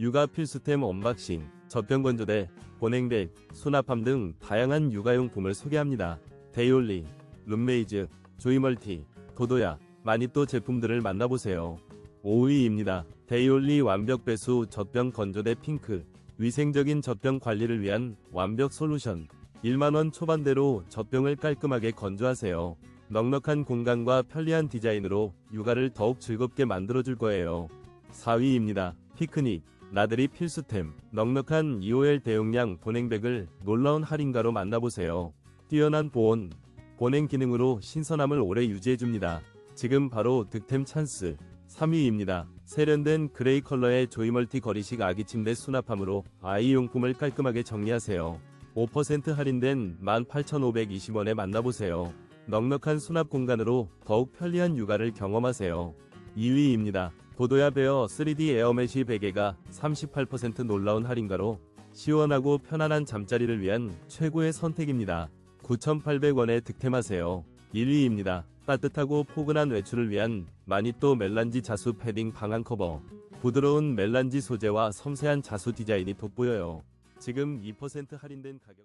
육아 필수템 언박싱, 젖병 건조대, 보냉백, 수납함 등 다양한 육아용품을 소개합니다. 데이올리, 룸메이즈, 조이멀티, 도도야, 마니또 제품들을 만나보세요. 5위입니다. 데이올리 완벽 배수 젖병 건조대 핑크, 위생적인 젖병 관리를 위한 완벽 솔루션. 1만원 초반대로 젖병을 깔끔하게 건조하세요. 넉넉한 공간과 편리한 디자인으로 육아를 더욱 즐겁게 만들어줄 거예요. 4위입니다. 피크닉, 나들이 필수템, 넉넉한 2호L 대용량 보냉백을 놀라운 할인가로 만나보세요. 뛰어난 보온, 보냉 기능으로 신선함을 오래 유지해줍니다. 지금 바로 득템 찬스. 3위입니다. 세련된 그레이 컬러의 조이멀티 거리식 아기 침대 수납함으로 아이 용품을 깔끔하게 정리하세요. 5% 할인된 18,520원에 만나보세요. 넉넉한 수납 공간으로 더욱 편리한 육아를 경험하세요. 2위입니다. 도도야 베어 3D 에어매시 베개가 38% 놀라운 할인가로 시원하고 편안한 잠자리를 위한 최고의 선택입니다. 9,800원에 득템하세요. 1위입니다. 따뜻하고 포근한 외출을 위한 마니또 멜란지 자수 패딩 방한 커버. 부드러운 멜란지 소재와 섬세한 자수 디자인이 돋보여요. 지금 2% 할인된 가격